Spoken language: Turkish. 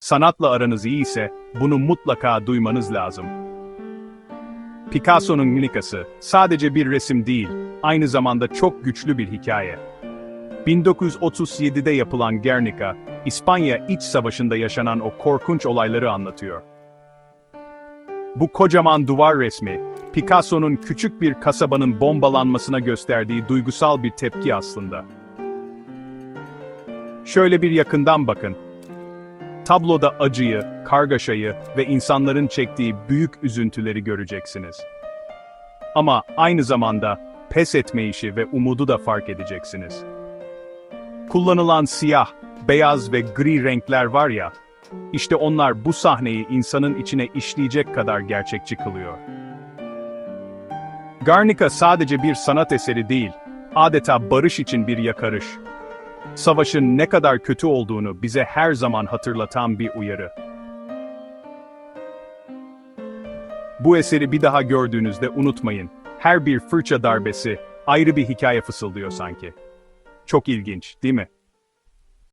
Sanatla aranız iyi ise bunu mutlaka duymanız lazım. Picasso'nun Guernica'sı sadece bir resim değil, aynı zamanda çok güçlü bir hikaye. 1937'de yapılan Guernica, İspanya İç Savaşı'nda yaşanan o korkunç olayları anlatıyor. Bu kocaman duvar resmi, Picasso'nun küçük bir kasabanın bombalanmasına gösterdiği duygusal bir tepki aslında. Şöyle bir yakından bakın. Tabloda acıyı, kargaşayı ve insanların çektiği büyük üzüntüleri göreceksiniz. Ama aynı zamanda pes etmeyişi ve umudu da fark edeceksiniz. Kullanılan siyah, beyaz ve gri renkler var ya, işte onlar bu sahneyi insanın içine işleyecek kadar gerçekçi kılıyor. Guernica sadece bir sanat eseri değil, adeta barış için bir yakarış. Savaşın ne kadar kötü olduğunu bize her zaman hatırlatan bir uyarı. Bu eseri bir daha gördüğünüzde unutmayın, her bir fırça darbesi ayrı bir hikaye fısıldıyor sanki. Çok ilginç, değil mi?